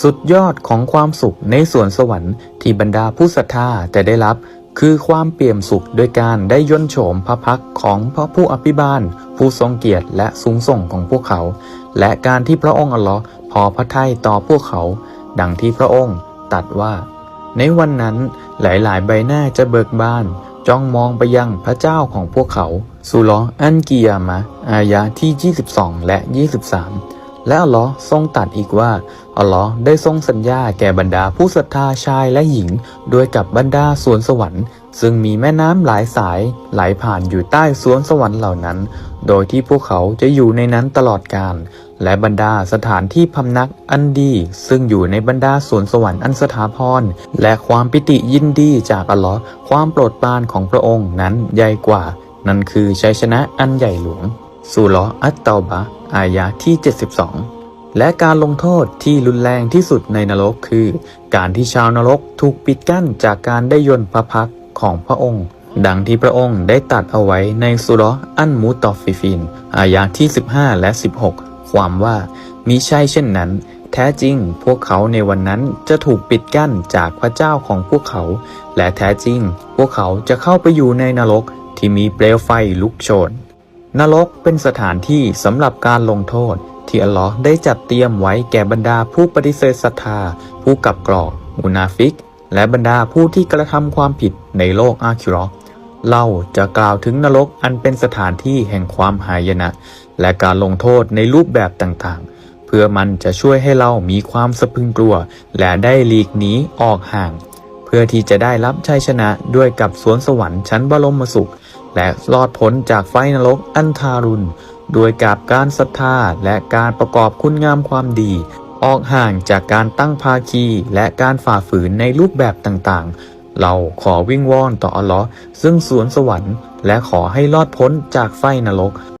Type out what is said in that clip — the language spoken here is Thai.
สุดยอดของความสุขในสวนสวรรค์ที่บรรดาผู้ศรัทธาจะได้รับ คือความเปี่ยมสุขโดยการได้ย่นโฉมพระพักของพระผู้อภิบาล ผู้ทรงเกียรติและสูงส่งของพวกเขา และการที่พระองค์อัลลอฮ์พอพระทัยต่อพวกเขา ดังที่พระองค์ตัดว่า ในวันนั้นหลายๆ ใบหน้าจะเบิกบาน จ้องมองไปยังพระเจ้าของพวกเขาสุลออันกิยามะอายะที่ 22 และ 23 และอัลลอฮ์ทรงตัดอีกว่า อัลลอฮ์ได้ทรงสัญญาแก่บรรดาผู้ศรัทธาชายและหญิง โดยกับบรรดาสวนสวรรค์ ซึ่งมีแม่น้ำหลายสายไหลผ่านอยู่ใต้สวนสวรรค์เหล่านั้น โดยที่พวกเขาจะอยู่ในนั้นตลอดกาลและบรรดาสถานที่พำนักอันดี ซึ่งอยู่ในบรรดาสวนสวรรค์อันสถาพรและความปิติยินดีจากอัลลอฮ์ความโปรดปรานของพระองค์นั้นใหญ่กว่า นั่นคือชัยชนะอันใหญ่หลวง สุลออัตเตาบะอายะที่ 72 และการลงโทษที่รุนแรงที่สุดในนรกคือ การที่ชาวนรกถูกปิดกั้นจากการได้ยนพระพักของพระองค์ ดังที่พระองค์ได้ตัดเอาไว้ในสุรห์อันมุตอฟิฟิน อายะที่ 15 และ 16 ความว่ามิใช่เช่นนั้น แท้จริงพวกเขาในวันนั้นจะถูกปิดกั้นจากพระเจ้าของพวกเขา และแท้จริง พวกเขาจะเข้าไปอยู่ในนรกที่มีเปลวไฟลุกโชน นรกเป็นสถานที่สำหรับการลงโทษ ที่อัลลอฮ์ได้จัดเตรียมไว้แก่บรรดาผู้ปฏิเสธศรัทธา ผู้กับกรอกมุนาฟิก และบรรดาผู้ที่กระทำความผิดในโลกอาคิราะห์เราจะกล่าวถึงนรกอันเป็นสถานที่แห่งความหายนะ และการลงโทษในรูปแบบต่างๆ เพื่อมันจะช่วยให้เรามีความสะพึงกลัว และได้หลีกหนีออกห่าง เพื่อที่จะได้รับชัยชนะด้วยกับสวนสวรรค์ชั้นบรมสุข และรอดพ้นจากไฟนรกอันทารุณโดยกับการศรัทธาและการประกอบคุณงามความดี ออกห่างจากการตั้งภาคีและการฝ่าฝืนในรูปแบบต่างๆ เราขอวิ่งวอนต่ออัลลอฮ์ซึ่งสวนสวรรค์ และขอให้รอดพ้นจากไฟนรก